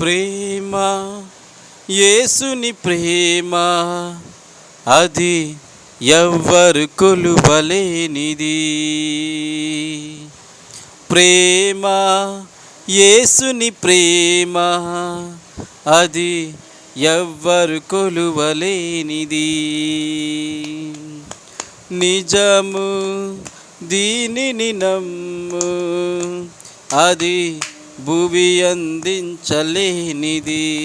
ప్రేమ యేసుని ప్రేమ అది ఎవ్వరు కొలువలేనిది. ప్రేమ యేసుని ప్రేమ అది ఎవ్వరు కొలువలేనిది. నిజము దీనిని నమ్ము అది భువి అందించలేనిది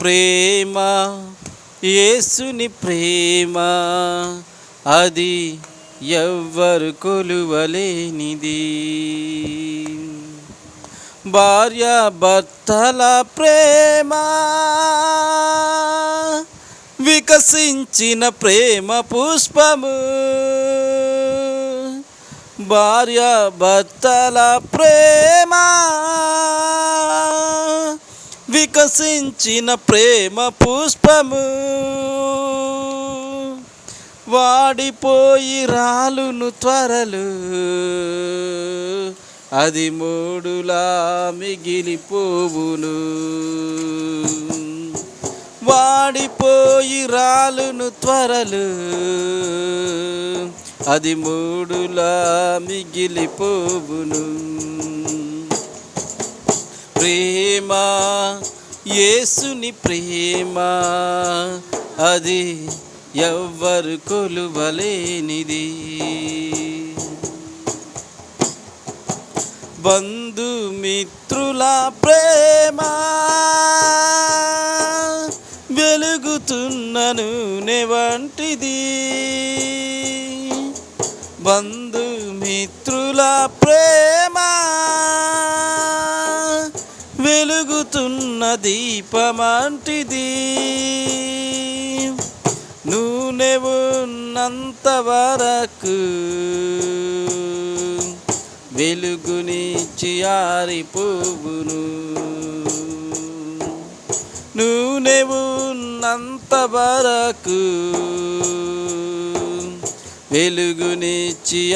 ప్రేమ యేసుని ప్రేమ అది ఎవ్వరు కొలువలేనిది. భార్య భర్తల ప్రేమ వికసించిన ప్రేమ పుష్పము భార్య భర్తల ప్రేమ వికసించిన ప్రేమ పుష్పము. వాడిపోయి రాలును త్వరలు. అది మూడులా మిగిలిపోవును. వాడిపోయి రాలును త్వరలు. అది మూడులా మిగిలిపోవును. ప్రేమ యేసుని ప్రేమ అది ఎవ్వరు కొలువలేనిది. బంధుమిత్రుల ప్రేమ వెలుగుతున్న నూనె వంటిది. బంధుమిత్రుల ప్రేమ వెలుగుతున్న దీపమంటిది. నూనె ఉన్నంత వరకు వెలుగునిచ్చి ఆరిపోవును. నూనె ఉన్నంత వరకు వెలుగునిచ్చి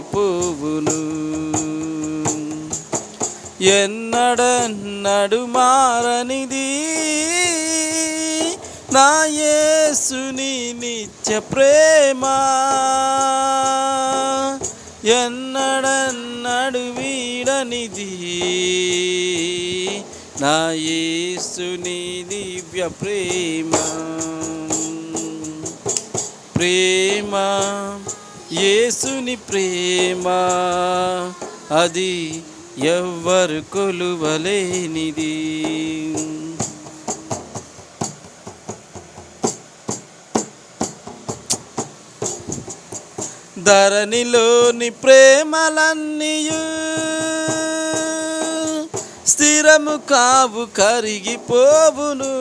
పువ్వులు ఎన్నడన్నడు మారనిది. నా యేసుని నిత్య ప్రేమ. ఎన్నడన్నడు వీడనిది. నా యేసుని దివ్య ప్రేమ. ప్రేమ యేసుని ప్రేమ అది ఎవ్వరు కొలువలేనిది. ధరణిలోని ప్రేమలన్నీయు స్థిరము కావు కరిగిపోవును.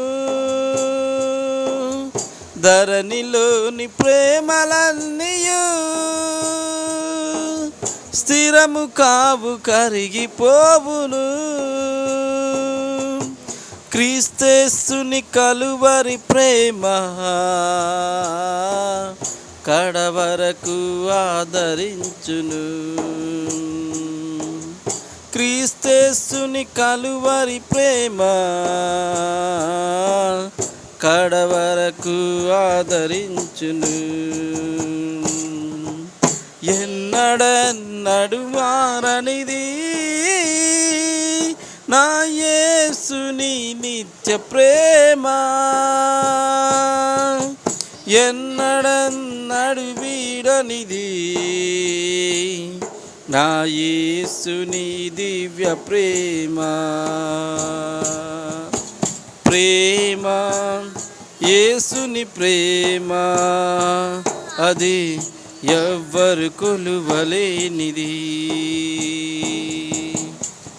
ధరణిలోని ప్రేమలన్నీయు స్థిరము కావు కరిగిపోవును. క్రీస్తేస్తుని కలువరి ప్రేమ కడవరకు ఆదరించును. క్రీస్తేస్తుని కలువరి ప్రేమ కడవరకు ఆదరించును. ఎన్నడన్నడు మారనిది నా యేసుని నిత్య ప్రేమ. ఎన్నడన్నడు వీడనిది నా యేసుని దివ్య ప్రేమ. ప్రేమా యేసుని ప్రేమ అది ఎవ్వరు కొలువలేనిది.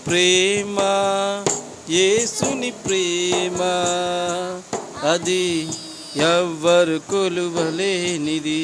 ప్రేమ యేసుని ప్రేమ అది ఎవ్వరు కొలువలేనిది.